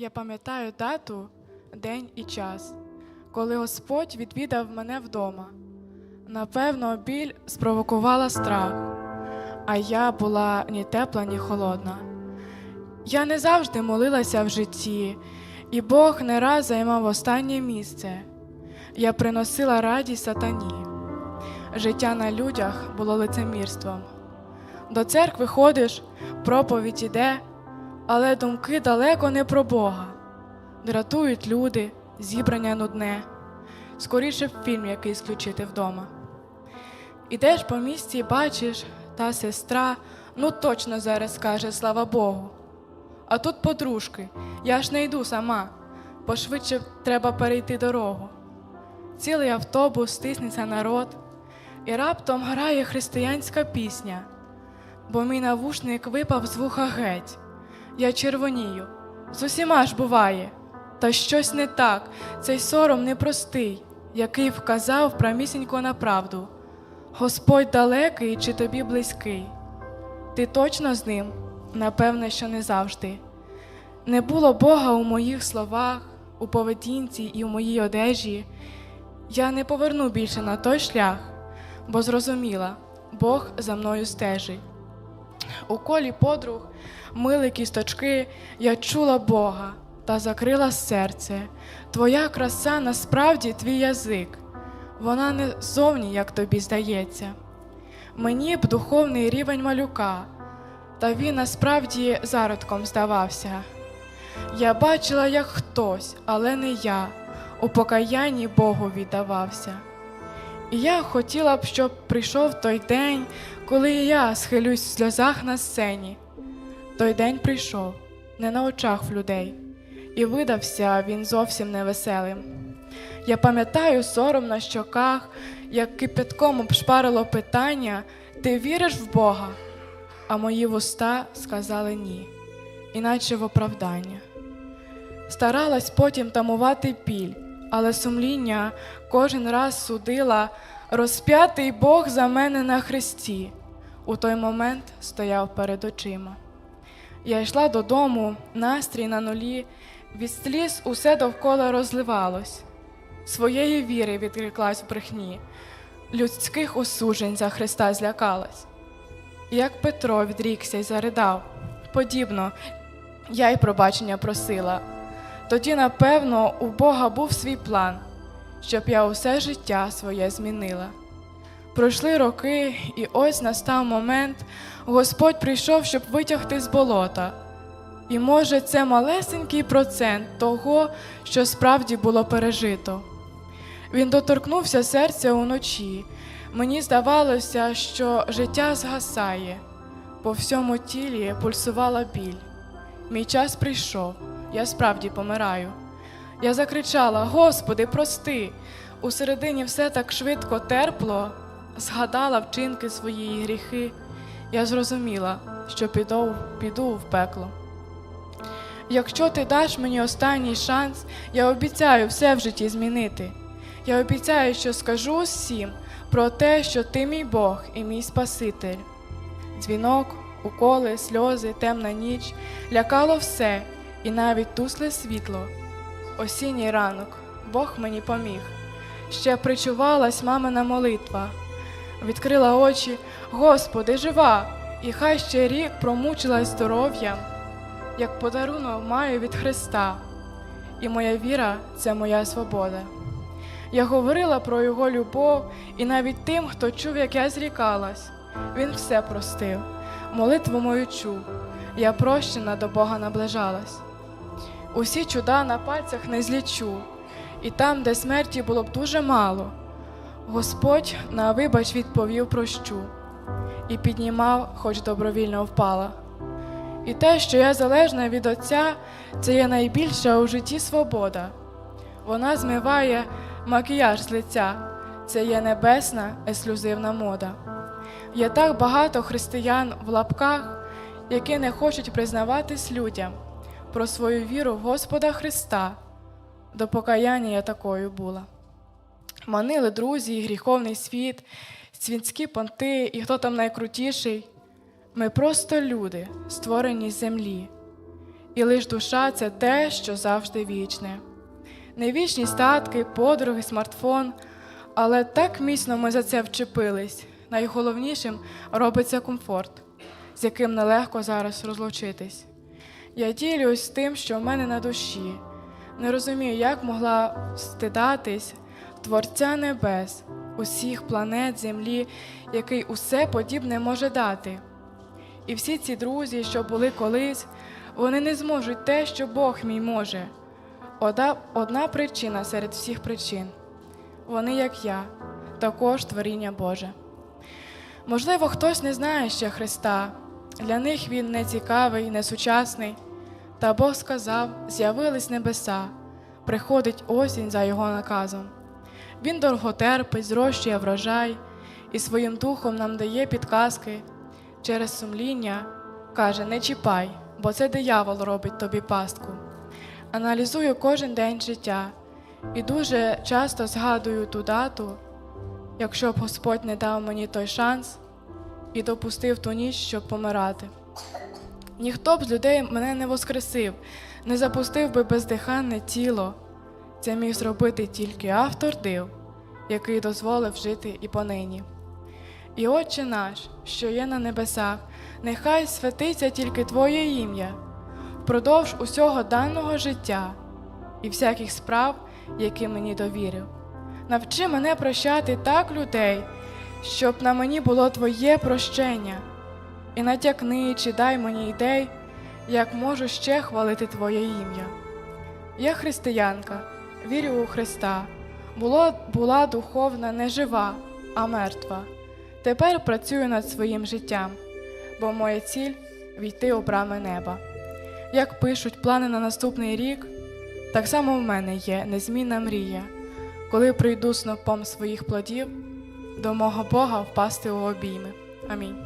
Я пам'ятаю дату, день і час, коли Господь відвідав мене вдома. Напевно, біль спровокувала страх, а я була ні тепла, ні холодна. Я не завжди молилася в житті, і Бог не раз займав останнє місце. Я приносила радість сатані. Життя на людях було лицемірством. До церкви ходиш, проповідь іде, але думки далеко не про Бога. Дратують люди, зібрання нудне. Скоріше б фільм якийсь включити вдома. Ідеш по місті бачиш, та сестра, ну точно зараз скаже слава Богу. А тут подружки, я ж не йду сама, пошвидше треба перейти дорогу. Цілий автобус стиснеться народ, і раптом грає християнська пісня, бо мій навушник випав з вуха геть. Я червонію, з усіма ж буває, та щось не так, цей сором непростий, який вказав прамісінько на правду. Господь далекий чи тобі близький? Ти точно з ним? Напевне, що не завжди. Не було Бога у моїх словах, у поведінці і у моїй одежі. Я не поверну більше на той шлях, бо зрозуміла, Бог за мною стежить. У колі подруг, мили кісточки, я чула Бога та закрила серце. Твоя краса насправді твій язик, вона не зовні, як тобі здається. Мені б духовний рівень малюка, та він насправді зародком здавався. Я бачила, як хтось, але не я, у покаянні Богу віддавався. І я хотіла б, щоб прийшов той день, коли я схилюсь в сльозах на сцені. Той день прийшов, не на очах в людей, і видався він зовсім невеселим. Я пам'ятаю сором на щоках, як кипятком обшпарило питання: ти віриш в Бога? А мої вуста сказали ні, іначе в оправдання. Старалась потім тамувати біль, але сумління кожен раз судила, розп'ятий Бог за мене на хресті. У той момент стояв перед очима. Я йшла додому, настрій на нулі, від сліз усе довкола розливалось. Своєї віри відреклась в брехні, людських осуджень за Христа злякалась. Як Петро відрікся й заридав, подібно, я й пробачення просила. Тоді, напевно, у Бога був свій план, щоб я усе життя своє змінила. Пройшли роки, і ось настав момент, Господь прийшов, щоб витягти з болота. І може, це малесенький процент того, що справді було пережито. Він доторкнувся серця уночі. Мені здавалося, що життя згасає, по всьому тілі пульсувала біль. Мій час прийшов, я справді помираю. Я закричала: Господи, прости! Усередині все так швидко терпло, згадала вчинки своєї гріхи. Я зрозуміла, що піду, піду в пекло. Якщо ти даш мені останній шанс, я обіцяю все в житті змінити. Я обіцяю, що скажу всім про те, що ти мій Бог і мій Спаситель. Дзвінок, уколи, сльози, темна ніч лякало все, і навіть тусле світло. Осінній ранок Бог мені поміг. Ще причувалась мамина молитва. Відкрила очі, Господи, жива, і хай ще рік промучилась здоров'ям, як подарунок маю від Христа, і моя віра це моя свобода. Я говорила про його любов, і навіть тим, хто чув, як я зрікалась, він все простив, молитву мою чув, я прощена до Бога наближалась. Усі чуда на пальцях не злічу, і там, де смерті було б дуже мало, Господь на вибач відповів прощу і піднімав, хоч добровільно впала. І те, що я залежна від Отця, це є найбільша у житті свобода. Вона змиває макіяж з лиця, це є небесна ексклюзивна мода. Є так багато християн в лапках, які не хочуть признаватись людям про свою віру в Господа Христа. До покаяння я такою була. Манили друзі, гріховний світ, світські понти і хто там найкрутіший. Ми просто люди, створені з землі. і лиш душа це те, що завжди вічне. Не вічні статки, подруги, смартфон, але так міцно ми за це вчепились. Найголовнішим робиться комфорт, з яким нелегко зараз розлучитись. Я ділюсь тим, що в мене на душі. Не розумію, як могла стидатись Творця небес, усіх планет Землі, який усе подібне може дати. І всі ці друзі, що були колись, вони не зможуть те, що Бог мій може. Одна, одна причина серед всіх причин. Вони, як я, також творіння Боже. Можливо, хтось не знає ще Христа, для них він не цікавий, не сучасний. Та Бог сказав: з'явились небеса, приходить осінь за його наказом. Він довготерпить, зрощує врожай і своїм духом нам дає підказки. Через сумління каже: не чіпай, бо це диявол робить тобі пастку. Аналізую кожен день життя і дуже часто згадую ту дату, якщо б Господь не дав мені той шанс і допустив ту ніч, щоб помирати. Ніхто б з людей мене не воскресив, не запустив би бездиханне тіло. Це міг зробити тільки автор див, який дозволив жити і понині. І Отче наш, що є на небесах, нехай святиться тільки Твоє ім'я, впродовж усього даного життя і всяких справ, які мені довірив. Навчи мене прощати так людей, щоб на мені було Твоє прощення, і натякни, чи дай мені ідей, як можу ще хвалити Твоє ім'я. Я християнка, вірю у Христа. Було, була духовна не жива, а мертва. Тепер працюю над своїм життям, бо моя ціль війти у брами неба. Як пишуть плани на наступний рік, так само в мене є незмінна мрія, коли прийду снопом своїх плодів, до мого Бога впасти у обійми. Амінь.